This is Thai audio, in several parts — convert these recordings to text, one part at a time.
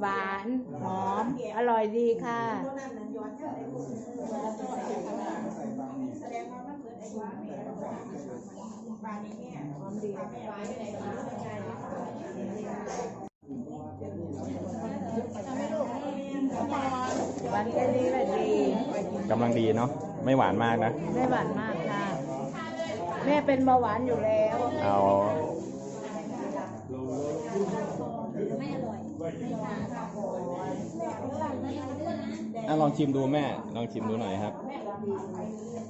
หวาน หอม อร่อยดีค่ะหวานแค่นี้แหละดีกำลังดีเนาะไม่หวานมากนะ ไม่หวานมากค่ะ แม่เป็นเบาหวานอยู่แล้ว เอา อะลองชิมดูแม่ ลองชิมดูหน่อยครับ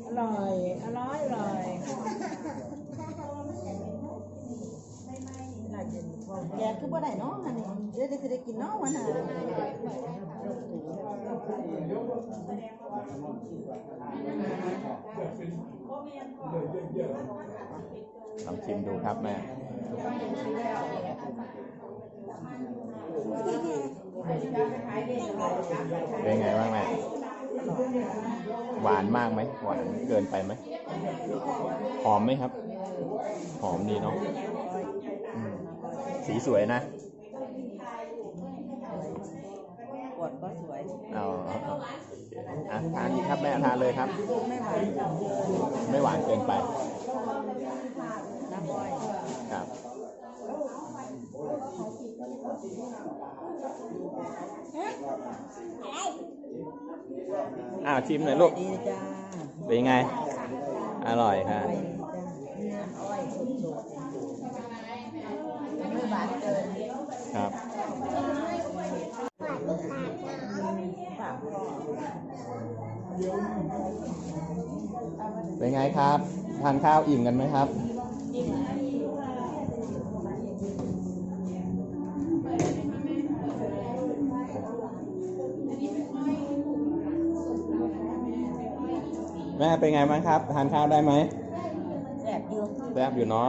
อร่อย อร่อยอร่อยแกคือบ่ได้เนาะอันนี้เดี๋ยวจะได้กินเนาะวันน่ะลองชิมดูครับแม่ เป็นไงบ้างแม่หวานมากไหมหวานเกินไปไหมหอมไหมครับ หอมดีเนาะอืมสีสวยนะกดก็สวยเอาเอาเอาอะทานดีครับแม่ทานเลยครับ ไม่หวานไม่หวานเกินไปน้ำอ้อยครับ อ้าวชิมหน่อยลูกดีจ้าเป็นไง อร่อยค่ะอ้อยดีจ้าเนื้ออ้อยสดๆไม่หวานเกินครับเป็นไงครับ ทานข้าวอิ่มกันไหมครับแม่ เป็นไงบ้างครับ ทานข้าวได้ไหมแซ่บอยู่แซ่บอยู่เนาะ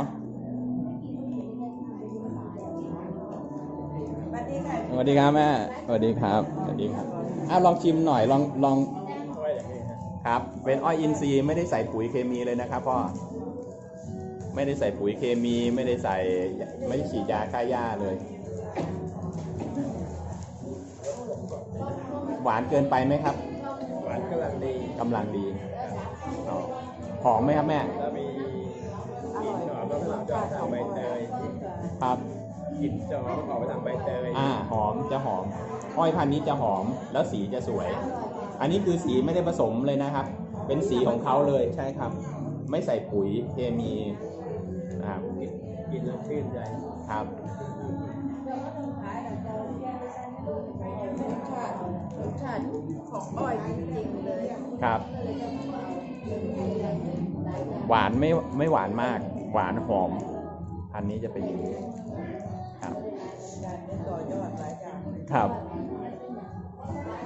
สวัสดีค่ะสวัสดีครับแม่สวัสดีครับสวัสดีครับอ้าวลองชิมหน่อยลองลองครับ เป็นอ้อยอินทรีย์ไม่ได้ใส่ปุ๋ยเคมีเลยนะครับพ่อไม่ได้ใส่ปุ๋ยเคมีไม่ได้ใส่ไม่ได้ฉีดยาฆ่าหญ้าเลย หวานเกินไปไหมครับ หวานกำลังดีกำลังดีอ๋อ หอมไหมครับแม่แล้วมีกลิ่นหอมแล้วก็จะออกทางใบเตยครับกลิ่นจะหอมออกไปทางใบเตยอ่าหอมจะหอม อ้อยพันธุ์นี้จะหอมแล้วสีจะสวย อันนี้คือสีไม่ได้ผสมเลยนะครับ เป็นสีของเขาเลยใช่ครับ ไม่ใส่ปุ๋ยเคมีนะครับกินแล้วชื่นใจครับรสชาติของอ้อยจริงๆเลยครับ หวานไม่ไม่หวานมาก หวานหอม อันนี้จะเป็นอย่างนี้ครับครับ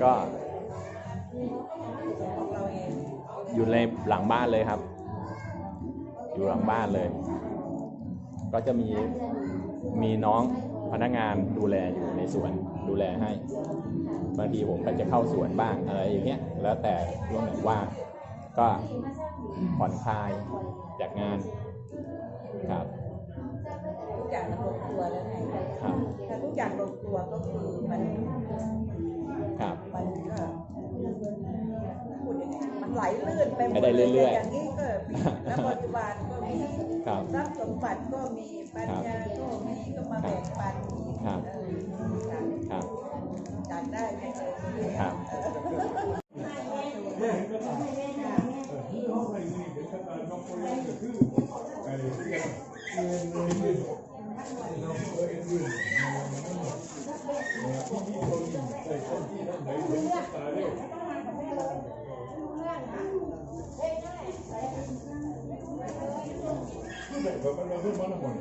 ก็องเราเองอยู่ในหลังบ้านเลยครับ อยู่หลังบ้านเลย ก็จะมีมีน้องพนักงานดูแลอยู่ในสวนดูแลให้ บางทีผมก็จะเข้าสวนบ้างอะไรอย่างเงี้ย แล้วแต่ช่วงไหนว่าง ก็ผ่อนคลายจากงานครับทุกอย่างมันลงตัวแล้วไงครับถ้าทุกอย่างลงตัวก็คือมันครับมันก็พูดยังไงมันไหลลื่นไปหมไม่ดได้เรื่อยๆอย่างนี้ก็มีแล้วปัจจุบันก็มีครับทรัพย์สมบัติก็มีปัญญาก็มีก็มาแบ่งปันอีกครับเอออยากครับ อยากได้ไหมเออครับ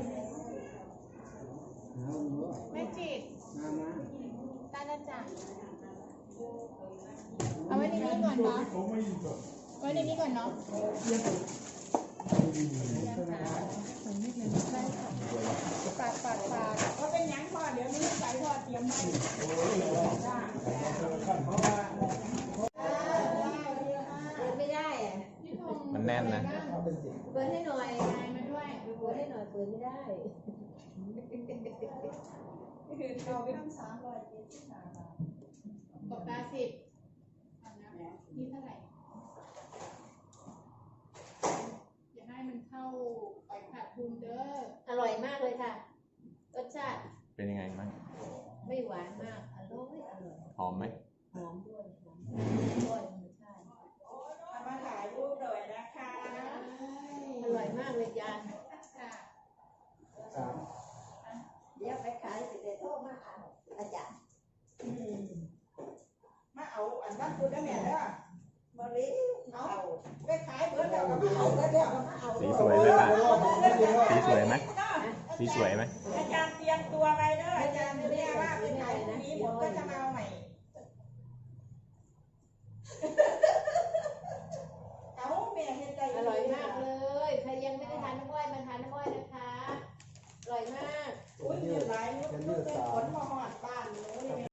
ไม่จิตได้แล้วจ้ะเอาไว้ในนี้ก่อนเนาะไว้ในนี้ก่อนเนาะปาดปาดปาดก็เป็นยังพอเดี๋ยวนี้ใส่พอเตรียมไว้ไม่ได้อะ มันแน่น นะเปิดให้หน่อยยายมาด้วยเปิดให้หน่อยเปิดไม่ได้คืนเราทั้งสามร้อยเจ็ดสิบห้าบาทตกตาสิบเอานะนี่เท่าไหร่อย่าให้มันเข้าไปขาดทุนเด้ออร่อยมากเลยค่ะรสชาติเป็นยังไงบ้างไม่หวานมากอร่อยอร่อยหอมไหม หอมด้วยหอมด้วยธรรมชาติ เอามาถ่ายรูปหน่อยนะคะ อร่อยมากเลยจาน ค่ะ ครับ เดี๋ยวไปขายสิเดี๋ยวโทรมาอ่านอาจารย์ มาเอาอั นนั้นคุณได้แม่เด้อมาลีเอาไปขายเบิร์ดแล้วเอามาเอาแล้วเดี๋ยวเอามาเอาสีสวยไหมคะสีสวยไหมสีสวยไหมอาจารย์เตรียมตัวไว้เด้ออาจารย์เรียกว่าเป็นไงนี้ผมก็จะมาเอาใหม่